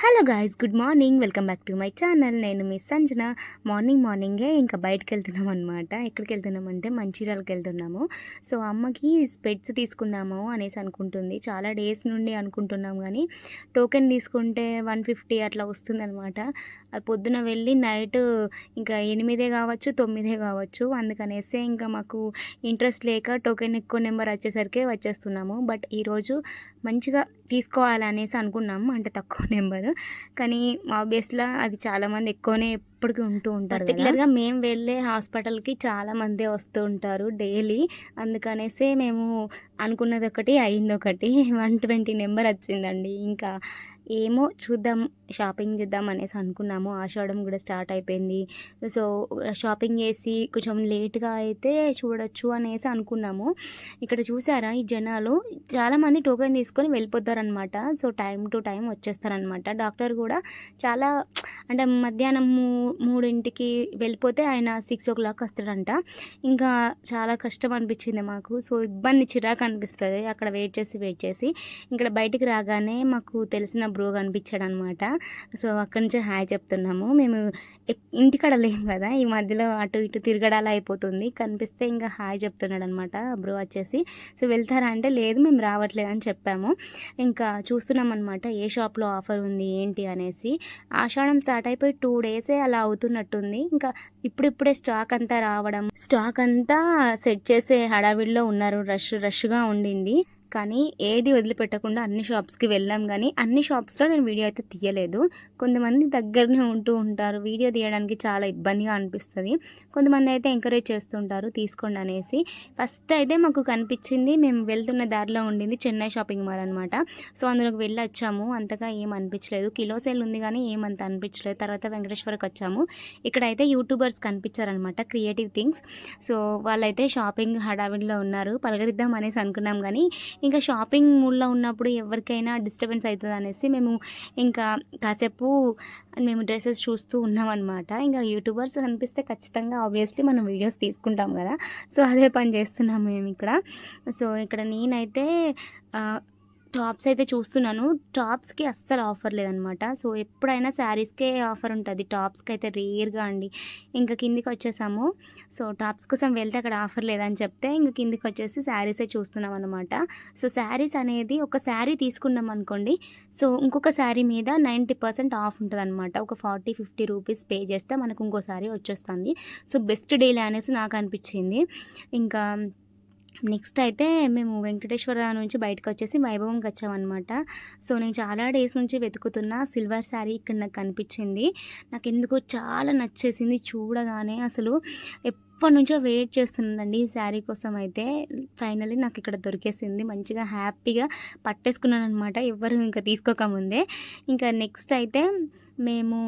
Hello guys good morning welcome back to my channel నేను miss Sanjana. Morning మార్నింగే ఇంకా బయటకు వెళ్తున్నాం అనమాట ఎక్కడికి వెళ్తున్నామంటే మంచిర్యాలకి వెళ్తున్నాము. సో అమ్మకి స్పెట్స్ తీసుకుందాము అనేసి అనుకుంటుంది. చాలా డేస్ నుండి అనుకుంటున్నాం కానీ టోకెన్ తీసుకుంటే వన్ ఫిఫ్టీ అట్లా వస్తుందన్నమాట. అది పొద్దున వెళ్ళి నైట్ ఇంకా ఎనిమిదే కావచ్చు తొమ్మిదే కావచ్చు. అందుకనేసి ఇంకా మాకు ఇంట్రెస్ట్ లేక టోకెన్ ఎక్కువ నెంబర్ వచ్చేసరికి వచ్చేస్తున్నాము. బట్ ఈరోజు మంచిగా తీసుకోవాలనేసి అనుకున్నాము. అంటే తక్కువ నెంబర్. కానీ ఆబ్వియస్గా అది చాలామంది ఎక్కువనే ఎప్పటికీ ఉంటూ ఉంటారు పర్టికులర్గా మేము వెళ్ళే హాస్పిటల్కి చాలామంది వస్తూ ఉంటారు డైలీ అందుకనేసే మేము అనుకున్నది ఒకటి అయింది ఒకటి. వన్ ట్వంటీ నెంబర్ వచ్చిందండి. ఇంకా ఏమో చూద్దాం షాపింగ్ చేద్దాం అనేసి అనుకున్నాము. ఆషాఢం కూడా స్టార్ట్ అయిపోయింది. సో షాపింగ్ చేసి కొంచెం లేట్గా అయితే చూడొచ్చు అనేసి అనుకున్నాము. ఇక్కడ చూసారా ఈ జనాలు? చాలామంది టోకెన్ తీసుకొని వెళ్ళిపోతారనమాట సో టైం టు టైం వచ్చేస్తారనమాట డాక్టర్ కూడా చాలా అంటే మధ్యాహ్నం మూ- మూడింటికి వెళ్ళిపోతే ఆయన సిక్స్ ఓ క్లాక్ వస్తాడంట. ఇంకా చాలా కష్టం అనిపించింది మాకు. సో ఇబ్బంది చిరాకు అనిపిస్తుంది. అక్కడ వెయిట్ చేసి వెయిట్ చేసి ఇక్కడ బయటికి రాగానే మాకు తెలిసిన బ్రో కనిపించాడు అనమాట సో అక్కడి నుంచి హాయ్ చెప్తున్నాము. మేము ఇంటికాడ లేము కదా ఈ మధ్యలో అటు ఇటు తిరగడాలా అయిపోతుంది. కనిపిస్తే ఇంకా హాయ్ చెప్తున్నాడు అనమాట బ్రో వచ్చేసి. సో వెళ్తారా అంటే లేదు మేము రావట్లేదు అని చెప్పాము. ఇంకా చూస్తున్నాం అనమాట ఏ షాప్లో ఆఫర్ ఉంది ఏంటి అనేసి. ఆషాఢం స్టార్ట్ అయిపోయి టూ డేసే అలా అవుతున్నట్టుంది. ఇంకా ఇప్పుడిప్పుడే స్టాక్ అంతా రావడం స్టాక్ అంతా సెట్ చేసే హడావిడిలో ఉన్నారు రష్ రష్గా ఉండింది. కానీ ఏది వదిలిపెట్టకుండా అన్ని షాప్స్కి వెళ్ళాం కానీ అన్ని షాప్స్లో నేను వీడియో అయితే తీయలేదు. కొంతమంది దగ్గరనే ఉంటూ ఉంటారు. వీడియో తీయడానికి చాలా ఇబ్బందిగా అనిపిస్తుంది. కొంతమంది అయితే ఎంకరేజ్ చేస్తుంటారు తీసుకోండి అనేసి. ఫస్ట్ అయితే మాకు కనిపించింది మేము వెళ్తున్న దారిలో ఉండింది చెన్నై షాపింగ్ మాల్ అనమాట సో అందులోకి వెళ్ళి వచ్చాము. అంతగా ఏం అనిపించలేదు. కిలో సేల్ ఉంది కానీ ఏమంత అనిపించలేదు. తర్వాత వెంకటేశ్వరకు వచ్చాము. ఇక్కడైతే యూట్యూబర్స్ కనిపించారనమాట క్రియేటివ్ థింగ్స్. సో వాళ్ళైతే షాపింగ్ హడావిడిలో ఉన్నారు. పలకరిద్దాం అనేసి అనుకున్నాం కానీ ఇంకా షాపింగ్ మూడ్లో ఉన్నప్పుడు ఎవరికైనా డిస్టర్బెన్స్ అవుతుంది అనేసి మేము ఇంకా కాసేపు మేము డ్రెస్సెస్ చూస్తూ ఉన్నాం అనమాట ఇంకా యూట్యూబర్స్ కనిపిస్తే ఖచ్చితంగా ఆబ్వియస్లీ మనం వీడియోస్ తీసుకుంటాం కదా. సో అదే పని చేస్తున్నాం మేము ఇక్కడ. సో ఇక్కడ నేనైతే టాప్స్ అయితే చూస్తున్నాను. టాప్స్కి అస్సలు ఆఫర్ లేదనమాట. సో ఎప్పుడైనా శారీస్కే ఆఫర్ ఉంటుంది. టాప్స్కి అయితే రేర్గా అండి. ఇంకా కిందికి వచ్చేసాము సో టాప్స్ కోసం వెళ్తే అక్కడ ఆఫర్ లేదని చెప్తే ఇంక కిందికి వచ్చేసి శారీసే చూస్తున్నాం అనమాట సో శారీస్ అనేది ఒక శారీ తీసుకున్నాం అనుకోండి. సో ఇంకొక శారీ మీద నైంటీ పర్సెంట్ ఆఫ్ ఉంటుంది అనమాట ఒక ఫార్టీ ఫిఫ్టీ రూపీస్ పే చేస్తే మనకు ఇంకో శారీ వచ్చేస్తుంది. సో బెస్ట్ డీల్ అనేసి నాకు అనిపించింది. ఇంకా నెక్స్ట్ అయితే మేము వెంకటేశ్వర నుంచి బయటకు వచ్చేసి వైభవంకి వచ్చామన్నమాట. సో నేను చాలా డేస్ నుంచి వెతుకుతున్న సిల్వర్ శారీ ఇక్కడ నాకు కనిపించింది. నాకు ఎందుకో చాలా నచ్చేసింది చూడగానే అసలు ఎప్పటి నుంచో వెయిట్ చేస్తున్నానండి ఈ శారీ కోసం అయితే. ఫైనలీ నాకు ఇక్కడ దొరికేసింది. మంచిగా హ్యాపీగా పట్టేసుకున్నాను అనమాట ఎవరు ఇంకా తీసుకోకముందే ఇంకా నెక్స్ట్ అయితే మేము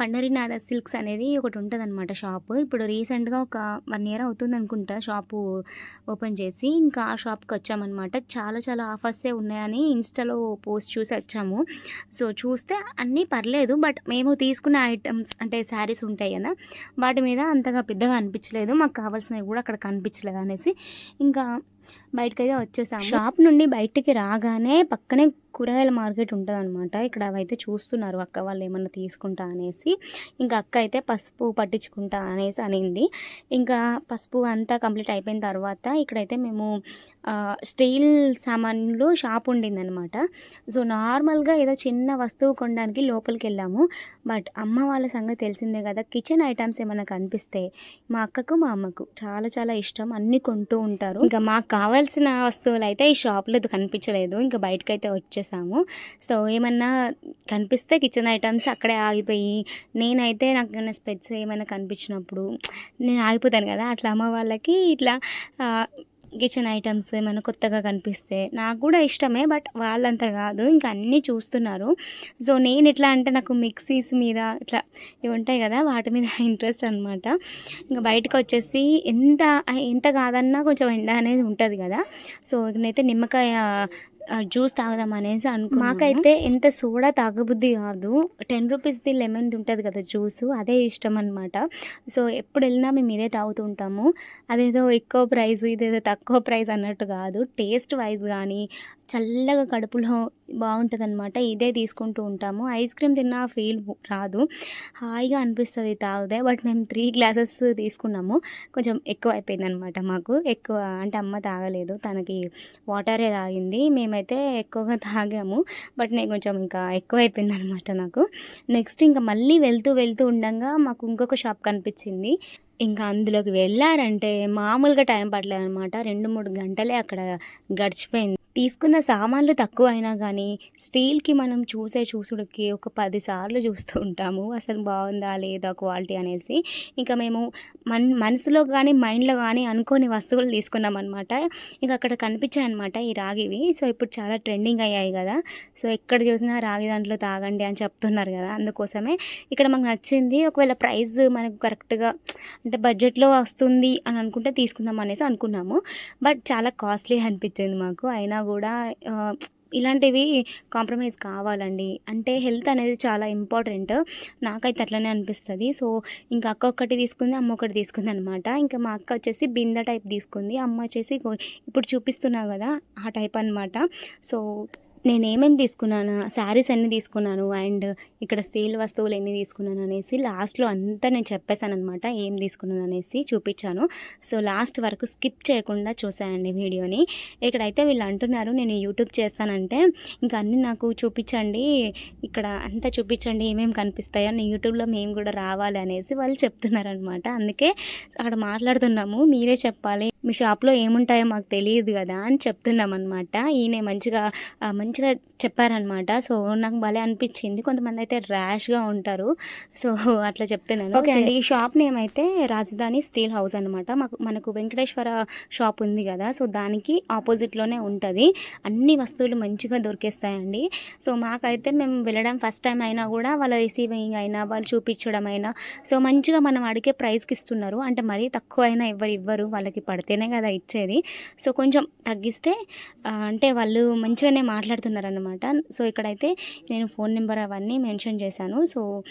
పండరినాథ సిల్క్స్ అనేది ఒకటి ఉంటుంది అనమాట షాప్. ఇప్పుడు రీసెంట్గా ఒక వన్ ఇయర్ అవుతుంది అనుకుంటా షాపు ఓపెన్ చేసి. ఇంకా ఆ షాప్కి వచ్చామన్నమాట. చాలా చాలా ఆఫర్సే ఉన్నాయని ఇన్స్టాలో పోస్ట్ చూసి వచ్చాము. సో చూస్తే అన్నీ పర్లేదు. బట్ మేము తీసుకున్న ఐటమ్స్ అంటే శారీస్ ఉంటాయి కదా వాటి మీద అంతగా పెద్దగా అనిపించలేదు. మాకు కావాల్సినవి కూడా అక్కడ కనిపించలేదు అనేసి. ఇంకా బయటకైతే వచ్చేసాము. షాప్ నుండి బయటికి రాగానే పక్కనే కూరగాయల మార్కెట్ ఉంటుంది అనమాట ఇక్కడ అవైతే చూస్తున్నారు అక్క వాళ్ళు ఏమన్నా తీసుకుంటా అనేసి. ఇంకా అక్క అయితే పసుపు పట్టించుకుంటా అనేసి అనింది. ఇంకా పసుపు అంతా కంప్లీట్ అయిపోయిన తర్వాత ఇక్కడైతే మేము స్టీల్ సామాన్లు షాప్ ఉండిందనమాట సో నార్మల్గా ఏదో చిన్న వస్తువు కొనడానికి లోపలికి వెళ్ళాము. బట్ అమ్మ వాళ్ళ సంగతి తెలిసిందే కదా కిచెన్ ఐటమ్స్ ఏమైనా కనిపిస్తే మా అక్కకు మా అమ్మకు చాలా చాలా ఇష్టం. అన్నీ కొంటూ ఉంటారు. ఇంకా మా అక్క కావాల్సిన వస్తువులు అయితే ఈ షాప్లో కనిపించలేదు. ఇంకా బయటకైతే వచ్చేసాము. సో ఏమన్నా కనిపిస్తే కిచెన్ ఐటమ్స్ అక్కడే ఆగిపోయి నేనైతే నాకు స్పెట్స్ ఏమైనా కనిపించినప్పుడు నేను ఆగిపోతాను కదా అట్లా అమ్మ వాళ్ళకి ఇట్లా కిచెన్ ఐటమ్స్ ఏమైనా కొత్తగా కనిపిస్తే నాకు కూడా ఇష్టమే బట్ వాళ్ళంతా కాదు. ఇంకా అన్నీ చూస్తున్నారు. సో నేను ఎట్లా అంటే నాకు మిక్సీస్ మీద ఇట్లా ఇవి ఉంటాయి కదా వాటి మీద ఇంట్రెస్ట్ అనమాట ఇంకా బయటకు వచ్చేసి ఎంత ఎంత కాదన్నా కొంచెం ఎండ అనేది ఉంటుంది కదా. సో ఇక్కడైతే నిమ్మకాయ జ్యూస్ తాగుదాం అనేసి అనుకో మాకైతే ఎంత సోడా తాగబుద్ధి కాదు. టెన్ రూపీస్ది లెమన్ ఉంటుంది కదా జ్యూస్ అదే ఇష్టం అనమాట సో ఎప్పుడు వెళ్ళినా మేము ఇదే తాగుతూ ఉంటాము. అదేదో ఎక్కువ ప్రైస్ ఇదేదో తక్కువ ప్రైస్ అన్నట్టు కాదు. టేస్ట్ వైజ్ కానీ చల్లగా కడుపులో బాగుంటుందన్నమాట. ఇదే తీసుకుంటూ ఉంటాము. ఐస్ క్రీమ్ తిన్నా ఫీల్ రాదు. హాయిగా అనిపిస్తుంది తాగితే. బట్ మేము త్రీ గ్లాసెస్ తీసుకున్నాము. కొంచెం ఎక్కువ అయిపోయింది అనమాట మాకు. ఎక్కువ అంటే అమ్మ తాగలేదు. తనకి వాటరే తాగింది. మేమైతే ఎక్కువగా తాగాము. బట్ నేను కొంచెం ఇంకా ఎక్కువ అయిపోయింది అనమాట నాకు. నెక్స్ట్ ఇంకా మళ్ళీ వెళ్తూ వెళ్తూ ఉండగా మాకు ఇంకొక షాప్ కనిపించింది. ఇంకా అందులోకి వెళ్ళారంటే మామూలుగా టైం పడలేదు అనమాట రెండు మూడు గంటలే అక్కడ గడిచిపోయింది. తీసుకున్న సామాన్లు తక్కువ అయినా కానీ స్టీల్కి మనం చూసే చూసుడికి ఒక పది సార్లు చూస్తూ ఉంటాము. అసలు బాగుందా లేదా క్వాలిటీ అనేసి. ఇంకా మేము మన్ మనసులో కానీ మైండ్లో కానీ అనుకోని వస్తువులు తీసుకున్నాం అనమాట ఇంకా అక్కడ కనిపించాయి అనమాట ఈ రాగివి. సో ఇప్పుడు చాలా ట్రెండింగ్ అయ్యాయి కదా. సో ఎక్కడ చూసినా రాగి దాంట్లో తాగండి అని చెప్తున్నారు కదా. అందుకోసమే ఇక్కడ మాకు నచ్చింది. ఒకవేళ ప్రైస్ మనకు కరెక్ట్గా అంటే బడ్జెట్లో వస్తుంది అని అనుకుంటే తీసుకుందాం అనేసి అనుకున్నాము. బట్ చాలా కాస్ట్లీ అనిపించింది మాకు. అయినా కూడా ఇలాంటివి కాంప్రమైజ్ కావాలండి. అంటే హెల్త్ అనేది చాలా ఇంపార్టెంట్. నాకైతే అట్లనే అనిపిస్తుంది. సో ఇంకా అక్క ఒక్కటి తీసుకుంది అమ్మ ఒకటి తీసుకుంది అనమాట ఇంకా మా అక్క వచ్చేసి బిందె టైప్ తీసుకుంది. అమ్మ వచ్చేసి ఇప్పుడు చూపిస్తున్నావు కదా ఆ టైప్ అనమాట సో నేను ఏమేమి తీసుకున్నాను? శారీస్ ఎన్ని తీసుకున్నాను? అండ్ ఇక్కడ స్టీల్ వస్తువులు ఎన్ని తీసుకున్నాను? అనేసి లాస్ట్లో అంతా నేను చెప్పేశాను అనమాట ఏం తీసుకున్నాను? అనేసి చూపించాను. సో లాస్ట్ వరకు స్కిప్ చేయకుండా చూసాయండి వీడియోని. ఇక్కడైతే వీళ్ళు అంటున్నారు నేను యూట్యూబ్ చేస్తానంటే ఇంకా అన్నీ నాకు చూపించండి ఇక్కడ అంతా చూపించండి ఏమేమి కనిపిస్తాయో నేను యూట్యూబ్లో మేము కూడా రావాలి అనేసి వాళ్ళు చెప్తున్నారనమాట అందుకే అక్కడ మాట్లాడుతున్నాము మీరే చెప్పాలి. మీ షాప్లో ఏముంటాయో మాకు తెలియదు కదా అని చెప్తున్నాం అనమాట ఈయన మంచిగా మంచి మంచిగా చెప్పారనమాట. సో నాకు భలే అనిపించింది. కొంతమంది అయితే ర్యాష్గా ఉంటారు. సో అట్లా చెప్తున్నాను. ఓకే. అండి ఈ షాప్ నేమ్ అయితే రాజధాని స్టీల్ హౌస్ అనమాట మాకు మనకు వెంకటేశ్వర షాప్ ఉంది కదా. సో దానికి ఆపోజిట్లోనే ఉంటుంది. అన్ని వస్తువులు మంచిగా దొరికేస్తాయండి. సో మాకైతే మేము వెళ్ళడం ఫస్ట్ టైం అయినా కూడా వాళ్ళ రిసీవింగ్ అయినా వాళ్ళు చూపించడం అయినా సో మంచిగా మనం అడిగే ప్రైస్కి ఇస్తున్నారు. అంటే మరీ తక్కువ అయినా ఎవరు ఇవ్వరు. వాళ్ళకి పడితేనే కదా ఇచ్చేది. సో కొంచెం తగ్గిస్తే అంటే వాళ్ళు మంచిగానే మాట్లాడుతున్నారు అనమాట సో ఇక్కడైతే నేను ఫోన్ నెంబర్ అవన్నీ మెన్షన్ చేశాను. సో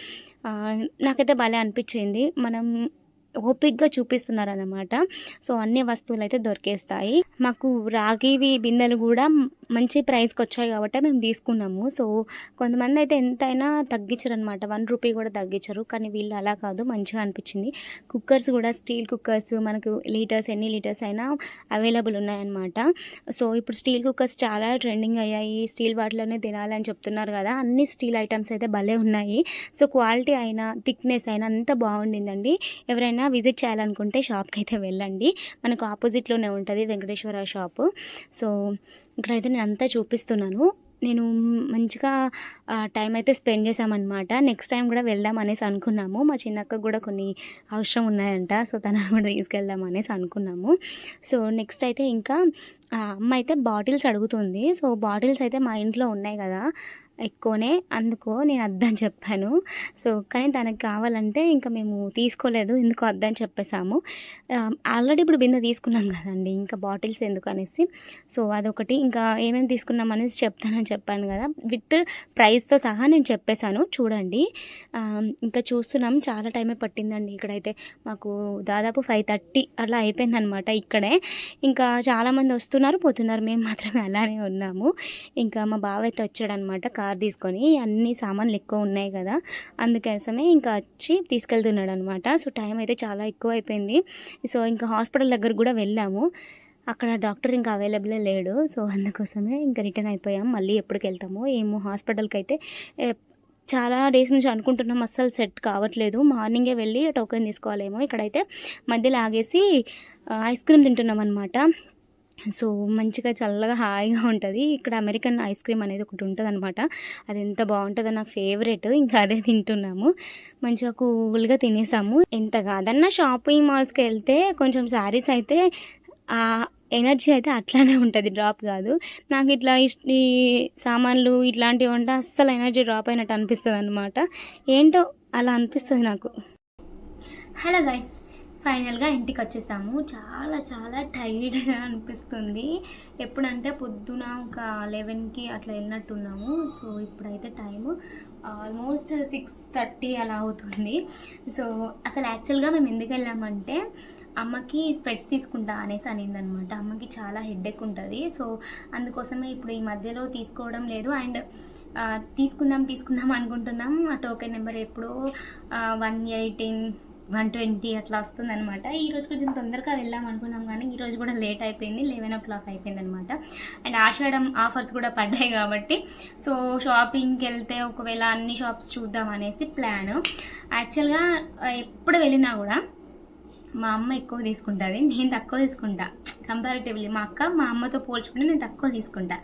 నాకైతే భలే అనిపించింది. మనం ఓపిక్గా చూపిస్తున్నారన్నమాట. సో అన్ని వస్తువులు అయితే దొరికేస్తాయి. మాకు రాగివి బిందెలు కూడా మంచి ప్రైస్కి వచ్చాయి కాబట్టి మేము తీసుకున్నాము. సో కొంతమంది అయితే ఎంతైనా తగ్గించరు అనమాట వన్ రూపీ కూడా తగ్గించరు. కానీ వీళ్ళు అలా కాదు. మంచిగా అనిపించింది. కుక్కర్స్ కూడా స్టీల్ కుక్కర్స్ మనకు లీటర్స్ ఎన్ని లీటర్స్ అయినా అవైలబుల్ ఉన్నాయన్నమాట. సో ఇప్పుడు స్టీల్ కుక్కర్స్ చాలా ట్రెండింగ్ అయ్యాయి. స్టీల్ వాటిలోనే తినాలని చెప్తున్నారు కదా. అన్ని స్టీల్ ఐటమ్స్ అయితే భలే ఉన్నాయి. సో క్వాలిటీ అయినా థిక్నెస్ అయినా అంత బాగుండిందండి. ఎవరైనా విజిట్ చేయాలనుకుంటే షాప్కి అయితే వెళ్ళండి. మనకు ఆపోజిట్లోనే ఉంటుంది వెంకటేశ్వర షాపు. సో ఇక్కడైతే నేను అంతా చూపిస్తున్నాను. నేను మంచిగా టైం అయితే స్పెండ్ చేశామన్నమాట. నెక్స్ట్ టైం కూడా వెళ్దాం అనేసి అనుకున్నాము. మా చిన్నక్క కూడా కొన్ని అవసరం ఉన్నాయంట సో తన కూడా తీసుకెళ్దాం అనేసి అనుకున్నాము. సో నెక్స్ట్ అయితే ఇంకా అమ్మ అయితే బాటిల్స్ అడుగుతుంది. సో బాటిల్స్ అయితే మా ఇంట్లో ఉన్నాయి కదా. ఎక్కువనే అందుకో నేను వద్దని చెప్పాను. సో కానీ దానికి కావాలంటే ఇంకా మేము తీసుకోలేదు ఎందుకు వద్దని చెప్పేసాము ఆల్రెడీ ఇప్పుడు బిందె తీసుకున్నాం కదండి ఇంకా బాటిల్స్ ఎందుకు అనేసి. సో అదొకటి. ఇంకా ఏమేమి తీసుకున్నాం అనేసి చెప్తానని చెప్పాను కదా. విత్ ప్రైస్తో సహా నేను చెప్పేశాను చూడండి. ఇంకా చూస్తున్నాం చాలా టైమే పట్టిందండి ఇక్కడైతే. మాకు దాదాపు ఫైవ్ థర్టీ అలా అయిపోయిందనమాట ఇక్కడే. ఇంకా చాలామంది వస్తున్నారు పోతున్నారు మేము మాత్రమే అలానే ఉన్నాము. ఇంకా మా బావ అయితే వచ్చాడనమాట కార్ తీసుకొని అన్ని సామాన్లు ఎక్కువ ఉన్నాయి కదా అందుకోసమే ఇంకా వచ్చి తీసుకెళ్తున్నాడు అనమాట సో టైం అయితే చాలా ఎక్కువ అయిపోయింది సో ఇంకా హాస్పిటల్ దగ్గర కూడా వెళ్ళాము. అక్కడ డాక్టర్ ఇంకా అవైలబుల్ లేడు. సో అందుకోసమే ఇంకా రిటర్న్ అయిపోయాం. మళ్ళీ ఎప్పటికి వెళ్తామో ఏమో హాస్పిటల్కి అయితే చాలా డేస్ నుంచి అనుకుంటున్నాం అస్సలు సెట్ కావట్లేదు. మార్నింగే వెళ్ళి టోకెన్ తీసుకోవాలేమో. ఇక్కడైతే మధ్యలో ఆగేసి ఐస్ క్రీమ్ తింటున్నాం అనమాట సో మంచిగా చల్లగా హాయిగా ఉంటుంది. ఇక్కడ అమెరికన్ ఐస్ క్రీమ్ అనేది ఒకటి ఉంటుంది అనమాట అది ఎంత బాగుంటుందో నా ఫేవరెట్. ఇంకా అదే తింటున్నాము. మంచిగా కూల్గా తినేసాము. ఎంత కాదన్నా షాపింగ్ మాల్స్కి వెళ్తే కొంచెం శారీస్ అయితే ఎనర్జీ అయితే అట్లానే ఉంటుంది డ్రాప్ కాదు. నాకు ఇట్లా ఈ సామాన్లు ఇట్లాంటివి ఉంటే అస్సలు ఎనర్జీ డ్రాప్ అయినట్టు అనిపిస్తుంది అనమాట ఏంటో అలా అనిపిస్తుంది నాకు. హలో గైస్ ఫైనల్గా ఇంటికి వచ్చేసాము చాలా చాలా టైర్డ్గా అనిపిస్తుంది. ఎప్పుడంటే పొద్దున ఒక లెవెన్కి అట్లా వెళ్ళినట్టున్నాము. సో ఇప్పుడైతే టైము ఆల్మోస్ట్ సిక్స్ థర్టీ అలా అవుతుంది. సో అసలు యాక్చువల్గా మేము ఎందుకు వెళ్ళామంటే అమ్మకి స్పెట్స్ తీసుకుంటా అనేసి అనింది అనమాట అమ్మకి చాలా హెడ్ఎక్ ఉంటుంది. సో అందుకోసమే ఇప్పుడు ఈ మధ్యలో తీసుకోవడం లేదు. అండ్ తీసుకుందాం తీసుకుందాం అనుకుంటున్నాం. ఆ టోకెన్ నెంబర్ ఎప్పుడో వన్ ఎయిటీన్ వన్ ట్వంటీ అట్లా వస్తుందన్నమాట. ఈ రోజు కొంచెం తొందరగా వెళ్దాం అనుకున్నాం కానీ ఈ రోజు కూడా లేట్ అయిపోయింది. లెవెన్ ఓ క్లాక్ అయిపోయింది అనమాట అండ్ ఆషాఢం ఆఫర్స్ కూడా పడ్డాయి కాబట్టి సో షాపింగ్కి వెళ్తే ఒకవేళ అన్ని షాప్స్ చూద్దాం అనేసి ప్లాన్. యాక్చువల్గా ఎప్పుడు వెళ్ళినా కూడా మా అమ్మ ఎక్కువ తీసుకుంటుంది నేను తక్కువ తీసుకుంటా. కంపారిటివ్లీ మా అక్క మా అమ్మతో పోల్చుకుంటే నేను తక్కువ తీసుకుంటా.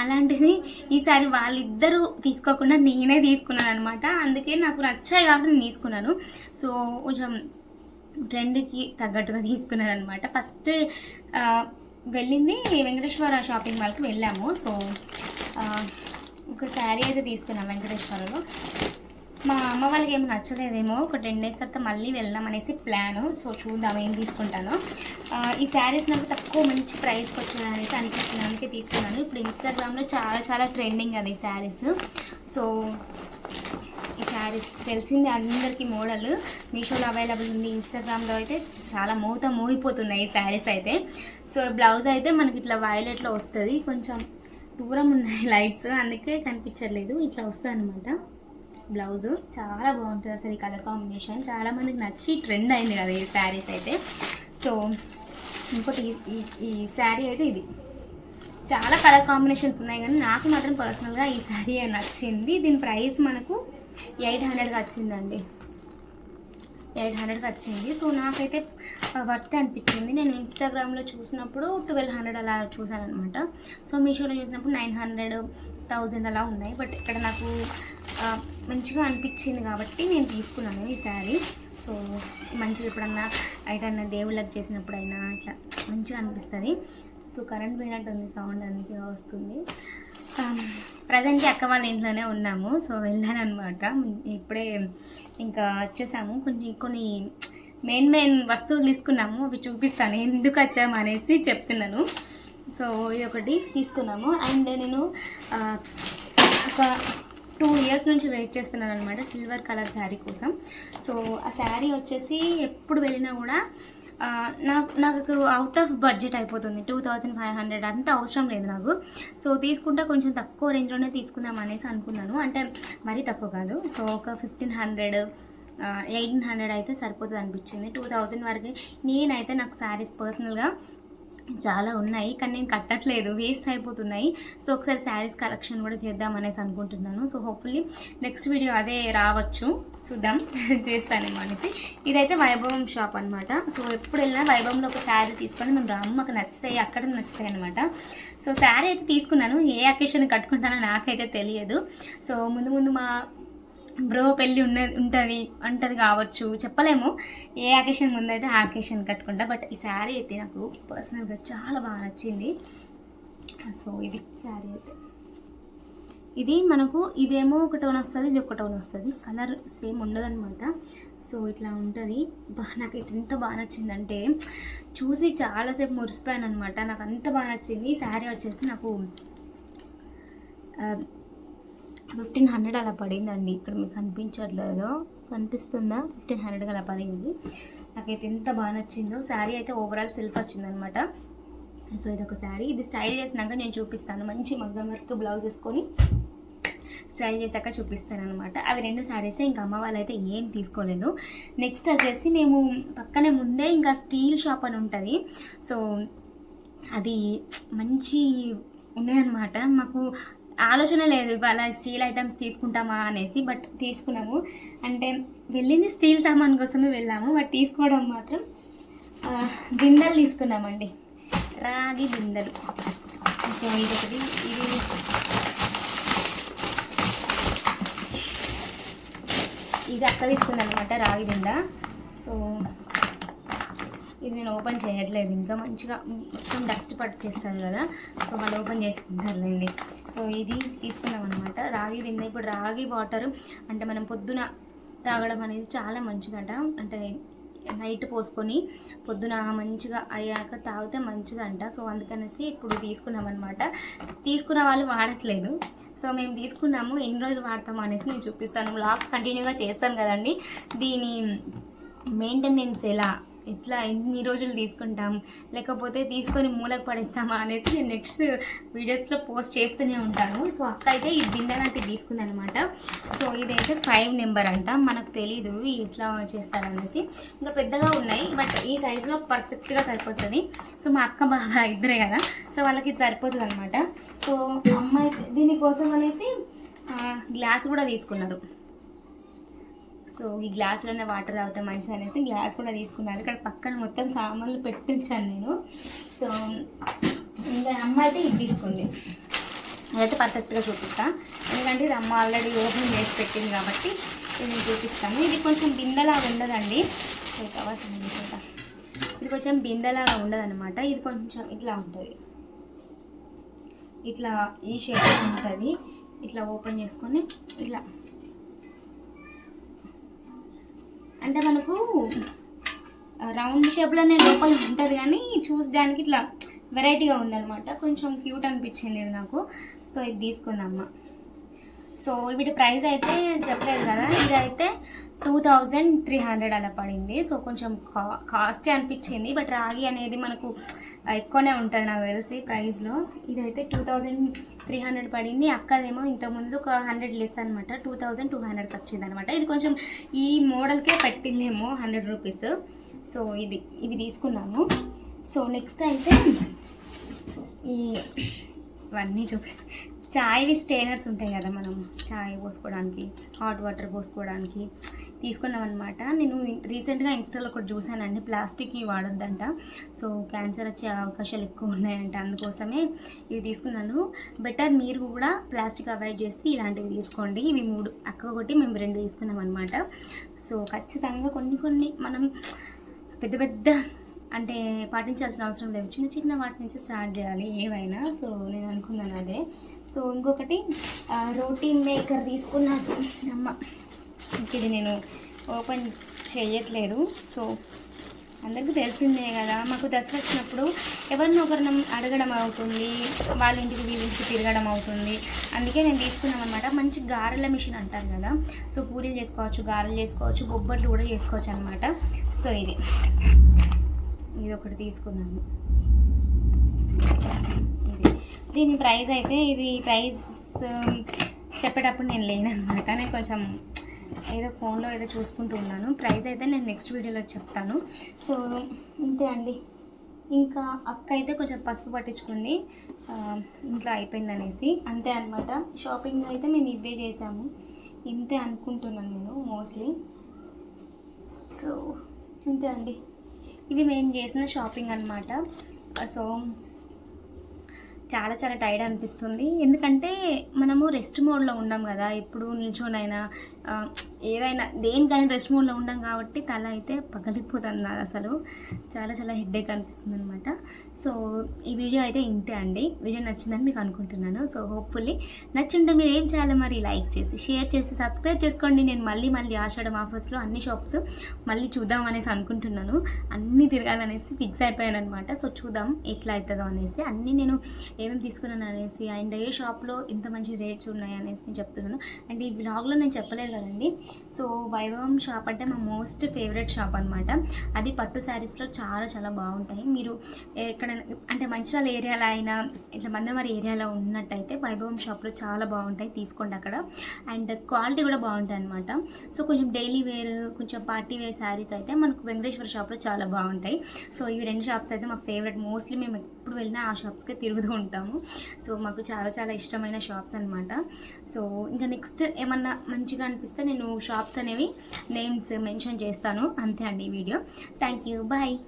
అలాంటిది ఈసారి వాళ్ళిద్దరూ తీసుకోకుండా నేనే తీసుకున్నాను అనమాట అందుకే నాకు నచ్చాయి కాబట్టి నేను తీసుకున్నాను. సో కొంచెం ట్రెండ్కి తగ్గట్టుగా తీసుకున్నాను అనమాట ఫస్ట్ వెళ్ళింది వెంకటేశ్వర షాపింగ్ మాల్కి వెళ్ళాము. సో ఒక శారీ అయితే తీసుకున్నాం వెంకటేశ్వరలో. మా అమ్మ వాళ్ళకి ఏం నచ్చలేదేమో ఒక టెన్ డేస్ తర్వాత మళ్ళీ వెళ్దాం అనేసి ప్లాన్. సో చూద్దాం ఏం తీసుకుంటాను. ఈ శారీస్ నాకు తక్కువ మంచి ప్రైస్కి వచ్చింది అనేసి అనిపించింది అందుకే తీసుకున్నాను. ఇప్పుడు ఇన్స్టాగ్రామ్లో చాలా చాలా ట్రెండింగ్ అది శారీస్. సో ఈ శారీస్ తెలిసింది అందరికీ మోడల్. మీషోలో అవైలబుల్ ఉంది ఇన్స్టాగ్రామ్లో అయితే చాలా మోత మోగిపోతున్నాయి ఈ శారీస్ అయితే. సో బ్లౌజ్ అయితే మనకి ఇట్లా వైలెట్లో వస్తుంది. కొంచెం దూరం ఉన్నాయి లైట్స్ అందుకే కనిపించట్లేదు. ఇట్లా వస్తుంది అనమాట బ్లౌజ్. చాలా బాగుంటుంది అసలు ఈ కలర్ కాంబినేషన్. చాలా మందికి నచ్చి ట్రెండ్ అయింది కదా ఈ శారీస్ అయితే. సో ఇంకోటి ఈ- ఈ శారీ అయితే ఇది. చాలా కలర్ కాంబినేషన్స్ ఉన్నాయి కానీ నాకు మాత్రం పర్సనల్గా ఈ శారీ నచ్చింది. దీని ప్రైస్ మనకు ఎయిట్ హండ్రెడ్గా వచ్చిందండి. ఎయిట్ హండ్రెడ్కి వచ్చింది. సో నాకైతే వర్త్ అనిపించింది. నేను ఇన్స్టాగ్రామ్లో చూసినప్పుడు ట్వెల్వ్ హండ్రెడ్ అలా చూసాను అనమాట సో మీషోలో చూసినప్పుడు నైన్ హండ్రెడ్ థౌజండ్ అలా ఉన్నాయి. బట్ ఇక్కడ నాకు మంచిగా అనిపించింది కాబట్టి నేను తీసుకున్నాను ఈ శారీ. సో మంచిగా ఎప్పుడన్నా ఎటన్నా దేవుళ్ళకి చేసినప్పుడైనా ఇట్లా మంచిగా అనిపిస్తుంది. సో కరెంట్ పోయినట్టు ఉంది సౌండ్ అందుకే వస్తుంది. ప్రజెంట్కి అక్క వాళ్ళ ఇంట్లోనే ఉన్నాము సో వెళ్ళాను అనమాట ఇప్పుడే ఇంకా వచ్చేసాము. కొన్ని కొన్ని మెయిన్ మెయిన్ వస్తువులు తీసుకున్నాము అవి చూపిస్తాను. ఎందుకు వచ్చాము అనేసి చెప్తున్నాను. సో ఇది ఒకటి తీసుకున్నాము. అండ్ నేను ఒక టూ ఇయర్స్ నుంచి వెయిట్ చేస్తున్నాను అనమాట సిల్వర్ కలర్ శారీ కోసం. సో ఆ శారీ వచ్చేసి ఎప్పుడు వెళ్ళినా కూడా నాకు నాకు అవుట్ ఆఫ్ బడ్జెట్ అయిపోతుంది. టూ థౌజండ్ ఫైవ్ హండ్రెడ్ అంత అవసరం లేదు నాకు. సో తీసుకుంటే కొంచెం తక్కువ రేంజ్లోనే తీసుకుందాం అనేసి అనుకున్నాను. అంటే మరీ తక్కువ కాదు. సో ఒక ఫిఫ్టీన్ హండ్రెడ్ ఎయిటీన్ హండ్రెడ్ అయితే సరిపోతుంది అనిపించింది. టూ థౌజండ్ వరకు నేనైతే నాకు శారీస్ పర్సనల్గా చాలా ఉన్నాయి కానీ నేను కట్టట్లేదు. వేస్ట్ అయిపోతున్నాయి. సో ఒకసారి శారీస్ కలెక్షన్ కూడా చేద్దాం అనేసి అనుకుంటున్నాను. సో హోప్ఫుల్లీ నెక్స్ట్ వీడియో అదే రావచ్చు. చూద్దాం. చేస్తానేమో అనేసి. ఇదైతే వైభవం షాప్ అనమాట సో ఎప్పుడు వెళ్ళినా వైభవంలో ఒక శారీ తీసుకొని మేము రాము మాకు నచ్చుతాయి అక్కడ నచ్చుతాయి అనమాట సో శారీ అయితే తీసుకున్నాను. ఏ అకేషన్ కట్టుకుంటానో నాకైతే తెలియదు. సో ముందు ముందు మా బ్రో పెళ్ళి ఉన్నది ఉంటుంది ఉంటుంది కావచ్చు చెప్పలేము. ఏ అకేషన్ ముందైతే ఆ అకేషన్ కట్టుకుంటా బట్ ఈ శారీ అయితే నాకు పర్సనల్గా చాలా బాగా నచ్చింది. సో ఇది శారీ అయితే. ఇది మనకు ఇదేమో ఒక టోన్ వస్తుంది ఇది ఒక టోన్ వస్తుంది. కలర్ సేమ్ ఉండదనమాట సో ఇట్లా ఉంటుంది. బా నాకైతే ఎంత బాగా నచ్చిందంటే చూసి చాలాసేపు మురిసిపోయాను అనమాట నాకు అంత బాగా నచ్చింది. ఈ శారీ వచ్చేసి నాకు ఫిఫ్టీన్ హండ్రెడ్ అలా పడిందండి. ఇక్కడ మీకు కనిపించట్లేదు? కనిపిస్తుందా? ఫిఫ్టీన్ హండ్రెడ్ అలా పడింది. నాకైతే ఎంత బాగా నచ్చిందో. శారీ అయితే ఓవరాల్ సెల్ఫ్ వచ్చిందనమాట. సో ఇది ఒక శారీ. ఇది స్టైల్ చేసినాక నేను చూపిస్తాను. మంచి మగ్గం వర్క్ బ్లౌజ్ వేసుకొని స్టైల్ చేశాక చూపిస్తాను అనమాట అవి రెండు శారీస్ ఇంకా అమ్మ వాళ్ళైతే ఏం తీసుకోలేదు. నెక్స్ట్ వచ్చేసి మేము పక్కనే ముందే ఇంకా స్టీల్ షాప్ అని ఉంటుంది. సో అది మంచి ఉన్నాయన్నమాట. మాకు ఆలోచన లేదు ఇవాళ స్టీల్ ఐటమ్స్ తీసుకుంటామా? అనేసి బట్ తీసుకున్నాము. అంటే వెళ్ళింది స్టీల్ సామాన్ కోసమే వెళ్ళాము బట్ తీసుకోవడం మాత్రం బిందెలు తీసుకున్నామండి. రాగి బిందెలు సో ఇది ఒకటి ఇది. ఇది అక్క తీసుకుందనమాట రాగి బింద సో ఇది నేను ఓపెన్ చేయట్లేదు. ఇంకా మంచిగా మొత్తం డస్ట్ పట్టేస్తుంది కదా. సో వాళ్ళు ఓపెన్ చేసుకుంటారులేండి సో ఇది తీసుకున్నాం అనమాట రాగి బిందె ఇప్పుడు రాగి వాటర్ అంటే మనం పొద్దున తాగడం అనేది చాలా మంచిదట. అంటే నైట్ పోసుకొని పొద్దున మంచిగా అయ్యాక తాగితే మంచిదంట. సో అందుకనేసి ఇప్పుడు తీసుకున్నాం అనమాట తీసుకున్న వాళ్ళు వాడట్లేదు. సో మేము తీసుకున్నాము. ఎన్ని రోజులు వాడతాము అనేసి నేను చూపిస్తాను. బ్లాగ్స్ కంటిన్యూగా చేస్తాను కదండి. దీని మెయింటెనెన్స్ ఎలా? ఇట్లా ఇన్ని రోజులు తీసుకుంటాం లేకపోతే తీసుకొని మూలకు పడేస్తామా అనేసి నేను నెక్స్ట్ వీడియోస్లో పోస్ట్ చేస్తూనే ఉంటాను. సో అక్క అయితే ఈ బిందె లాంటివి తీసుకుంది అనమాట సో ఇదైతే ఫైవ్ నెంబర్ అంట. మనకు తెలీదు ఎట్లా చేస్తారనేసి ఇంకా పెద్దగా ఉన్నాయి బట్ ఈ సైజులో పర్ఫెక్ట్గా సరిపోతుంది. సో మా అక్క బాబా ఇద్దరే కదా. సో వాళ్ళకి ఇది సరిపోతుంది అనమాట సో అమ్మాయి దీనికోసం అనేసి గ్లాస్ కూడా తీసుకున్నారు. సో ఈ గ్లాసులోనే వాటర్ తాగితే మంచిది అనేసి గ్లాస్ కూడా తీసుకున్నారు ఇక్కడ పక్కన మొత్తం సామాన్లు పెట్టించాను నేను. సో ఇంకా అమ్మ అయితే ఇది తీసుకుంది అదైతే పర్ఫెక్ట్గా చూపిస్తాను ఎందుకంటే ఇది అమ్మ ఆల్రెడీ ఓపెన్ చేసి పెట్టింది కాబట్టి ఇది నేను చూపిస్తాను. ఇది కొంచెం బిందెలాగా ఉండదండి. సో కవర్స్ ఇది కొంచెం బిందెలాగా ఉండదన్నమాట. ఇది కొంచెం ఇట్లా ఉంటుంది. ఇట్లా ఈ షేప్ ఉంటుంది. ఇట్లా ఓపెన్ చేసుకొని ఇట్లా అంటే మనకు రౌండ్ షేప్లోనే లోపల ఉంటుంది కానీ చూసడానికి ఇట్లా వెరైటీగా ఉందనమాట కొంచెం క్యూట్ అనిపించింది ఇది నాకు. సో ఇది తీసుకుందమ్మ సో వీటి ప్రైస్ అయితే చెప్పలేదు కదా. ఇది అయితే టూ థౌజండ్ త్రీ హండ్రెడ్ అలా పడింది. సో కొంచెం కా కాస్ట్ అనిపించింది. బట్ రాగి అనేది మనకు ఎక్కువనే ఉంటుంది నాకు తెలిసి ప్రైస్లో ఇదైతే టూ థౌజండ్ త్రీ హండ్రెడ్ పడింది. అక్కదేమో ఇంతకుముందు ఒక హండ్రెడ్ లెస్ అనమాట టూ థౌజండ్ టూ హండ్రెడ్కి వచ్చింది అనమాట ఇది కొంచెం ఈ మోడల్కే పెట్టిందేమో హండ్రెడ్ రూపీస్. సో ఇది ఇవి తీసుకున్నాము సో నెక్స్ట్ అయితే ఈ ఇవన్నీ చూపిస్తాను చాయ్వి స్టేనర్స్ ఉంటాయి కదా మనం. చాయ్ పోసుకోవడానికి హాట్ వాటర్ పోసుకోవడానికి తీసుకున్నాం అనమాట నేను రీసెంట్గా ఇన్స్టాలో ఒకటి చూసానండి ప్లాస్టిక్ వాడొద్దంట. సో క్యాన్సర్ వచ్చే అవకాశాలు ఎక్కువ ఉన్నాయంట అందుకోసమే ఇవి తీసుకున్నాను. బెటర్ మీరు కూడా ప్లాస్టిక్ అవాయిడ్ చేసి ఇలాంటివి తీసుకోండి. ఇవి మూడు అక్క ఒకటి మేము రెండు తీసుకున్నాం అనమాట సో ఖచ్చితంగా కొన్ని కొన్ని మనం పెద్ద పెద్ద అంటే పాటించాల్సిన అవసరం లేదు. చిన్న చిన్న వాటి నుంచి స్టార్ట్ చేయాలి ఏవైనా. సో నేను అనుకున్నాను అదే. సో ఇంకొకటి రోటీన్ రోటీ మేకర్ తీసుకున్నాను. అమ్మ ఇది నేను ఓపెన్ చేయట్లేదు. సో అందరికీ తెలిసిందే కదా మాకు దసరా వచ్చినప్పుడు ఎవరిని ఒకరిని అడగడం అవుతుంది. వాళ్ళ ఇంటికి వీళ్ళింటికి తిరగడం అవుతుంది. అందుకే నేను తీసుకున్నాం అనమాట మంచి గారెల మిషన్ అంటారు కదా. సో పూరీలు చేసుకోవచ్చు గారెలు చేసుకోవచ్చు బొబ్బట్లు కూడా చేసుకోవచ్చు అనమాట సో ఇది. ఒకటి తీసుకున్నాను. ఇది. దీని ప్రైస్ అయితే ఇది ప్రైస్ చెప్పేటప్పుడు నేను లేనమాట నేను కొంచెం ఏదో ఫోన్లో ఏదో చూసుకుంటూ ఉన్నాను. ప్రైస్ అయితే నేను నెక్స్ట్ వీడియోలో చెప్తాను. సో ఇంతే అండి. ఇంకా అక్క అయితే కొంచెం పసుపు పట్టించుకుంది. ఇంట్లో అయిపోయింది అనేసి అంతే అనమాట షాపింగ్ అయితే మేము ఇవే చేసాము. ఇంతే అనుకుంటున్నాను నేను మోస్ట్లీ. సో ఇంతే అండి. ఇవి మేము చేసిన షాపింగ్ అనమాట సో చాలా చాలా టైర్డ్ అనిపిస్తుంది. ఎందుకంటే మనము రెస్ట్ మోడ్లో ఉన్నాం కదా ఇప్పుడు నిల్చోనైనా ఏదైనా దేనికైనా రెస్ట్ మోడ్లో ఉన్నాం కాబట్టి తల అయితే పగలిపోతుంది నాకు అసలు. చాలా చాలా హెడ్ఏక్ అనిపిస్తుంది అనమాట సో ఈ వీడియో అయితే ఇంతే అండి. వీడియో నచ్చిందని మీకు అనుకుంటున్నాను. సో హోప్ఫుల్లీ నచ్చింటే మీరు ఏం చేయాలి మరి లైక్ చేసి షేర్ చేసి సబ్స్క్రైబ్ చేసుకోండి. నేను మళ్ళీ మళ్ళీ ఆషాఢం ఆఫర్స్లో అన్ని షాప్స్ మళ్ళీ చూద్దాం అనేసి అనుకుంటున్నాను. అన్నీ తిరగాలనేసి ఫిక్స్ అయిపోయాను అనమాట సో చూద్దాం ఎట్లా అవుతుందో అనేసి. అన్నీ నేను ఏమేమి తీసుకున్నాను అనేసి అండ్ ఏ షాప్లో ఇంత మంచి రేట్స్ ఉన్నాయి అనేసి నేను చెప్తున్నాను. అండ్ ఈ బ్లాగ్లో నేను చెప్పలేదు కదండి. సో వైభవం షాప్ అంటే మా మోస్ట్ ఫేవరెట్ షాప్ అనమాట అది పట్టు శారీస్లో చాలా చాలా బాగుంటాయి. మీరు ఎక్కడ అంటే మంచిర్యాల ఏరియాలో అయినా ఇట్లా మందమారి ఏరియాలో ఉన్నట్టయితే వైభవం షాప్లో చాలా బాగుంటాయి. తీసుకోండి అక్కడ. అండ్ క్వాలిటీ కూడా బాగుంటాయి అనమాట సో కొంచెం డైలీ వేర్ కొంచెం పార్టీ వేర్ శారీస్ అయితే మనకు వెంకటేశ్వర షాప్లో చాలా బాగుంటాయి. సో ఈ రెండు షాప్స్ అయితే మా ఫేవరెట్. మోస్ట్లీ మేము ఎప్పుడు వెళ్ళినా ఆ షాప్స్కే తిరుగుతూ ఉంటాము. సో మాకు చాలా చాలా ఇష్టమైన షాప్స్ అనమాట సో ఇంకా నెక్స్ట్ ఏమన్నా మంచిగా అనిపిస్తే నేను షాప్స్ అనేవి నేమ్స్ మెన్షన్ చేస్తాను. అంతే అండి ఈ వీడియో. Thank you. బాయ్.